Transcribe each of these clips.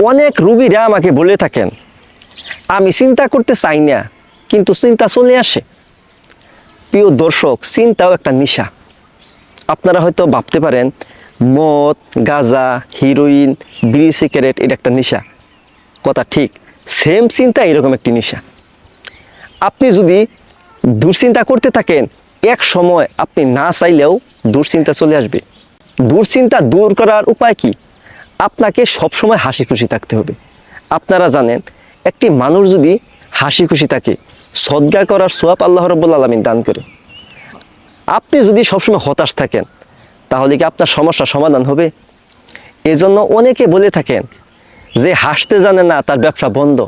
অনেক রুগীরা আমাকে বলে থাকেন, আমি চিন্তা করতে চাই না, কিন্তু চিন্তা চলে আসে। প্রিয় দর্শক, চিন্তাও একটা নেশা। আপনারা হয়তো ভাবতে পারেন, মদ, গাঁজা, হিরোইন, বিড়ি, সিগারেট, এটা একটা নেশা। কথা ঠিক, সেম চিন্তা এরকম একটি নেশা। আপনি যদি দুশ্চিন্তা করতে থাকেন, এক সময় আপনি না চাইলেও দুশ্চিন্তা চলে আসবে। দুশ্চিন্তা দূর করার উপায় কি? আপনাকে সবসময় হাসি খুশি থাকতে হবে। আপনারা জানেন, একটি মানুষ যদি হাসি খুশি থাকে, সদ্গা করার সোয়াব আল্লাহ রব্বুল আলমিন দান করে। আপনি যদি সবসময় হতাশ থাকেন, তাহলে কি আপনার সমস্যার সমাধান হবে? এজন্য অনেকে বলে থাকেন যে হাসতে জানে না, তার ব্যবসা বন্ধ।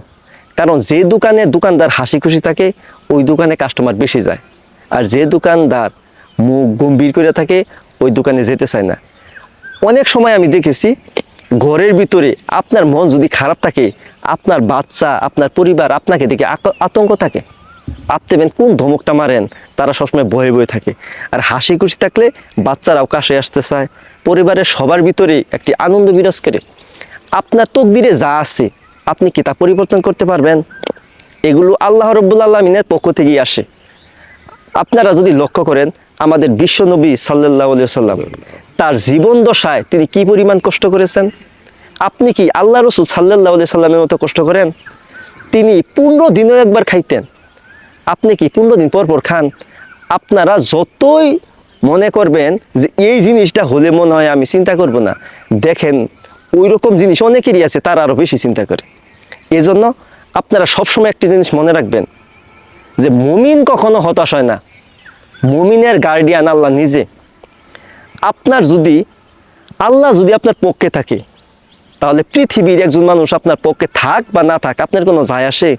কারণ যে দোকানে দোকানদার হাসি খুশি থাকে, ওই দোকানে কাস্টমার বেশি যায়। আর যে দোকানদার মুখ গম্ভীর করে থাকে, ওই দোকানে যেতে চায় না। অনেক সময় আমি দেখেছি ঘরের ভিতরে আপনার মন যদি খারাপ থাকে, আপনার বাচ্চা, আপনার পরিবার আপনাকে দেখে আতঙ্ক থাকে। আপনি দেবেন কোন ধমকটা মারেন, তারা সবসময় বয়ে বয়ে থাকে। আর হাসি খুশি থাকলে বাচ্চারাও কাছে আসতে চায়। পরিবারের সবার ভিতরে একটি আনন্দ বিরাজ করে। আপনার তকদিরে যা আছে, আপনি কি তা পরিবর্তন করতে পারবেন? এগুলো আল্লাহ রব্বুল আলমিনের পক্ষ থেকেই আসে। আপনারা যদি লক্ষ্য করেন, আমাদের বিশ্বনবী সাল্লাহ সাল্লাম তার জীবন দশায় তিনি কি পরিমাণ কষ্ট করেছেন? আপনি কি আল্লাহ রসুল সাল্লাহ সাল্লামের মতো কষ্ট করেন? তিনি পনেরো দিনও একবার খাইতেন। আপনি কি পনেরো দিন পর পর খান? আপনারা যতই মনে করবেন যে এই জিনিসটা হলে মনে হয় আমি চিন্তা করব না। দেখেন ওই রকম জিনিস অনেকেরই আছে, তারা আরও বেশি চিন্তা করে। এজন্য আপনারা সবসময় একটি জিনিস মনে রাখবেন, যে মুমিন কখনো হতাশ হয় না। মুমিনের গার্ডিয়ান আল্লাহ নিজে। আপনার যদি, আল্লাহ যদি আপনার পক্ষে থাকে, তাহলে পৃথিবীর একজন মানুষ আপনার পক্ষে থাক বা না থাক, আপনার কোনো যায় আসে।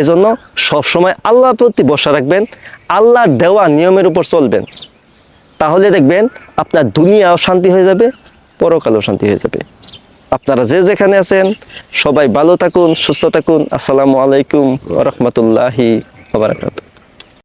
এজন্য সবসময় আল্লাহর প্রতি বসা রাখবেন, আল্লাহর দেওয়া নিয়মের উপর চলবেন। তাহলে দেখবেন আপনার দুনিয়াও শান্তি হয়ে যাবে, পরকালেও শান্তি হয়ে যাবে। আপনারা যে যেখানে আছেন, সবাই ভালো থাকুন, সুস্থ থাকুন। আসসালামু আলাইকুম রহমতুল্লাহি বারাকাতুহু।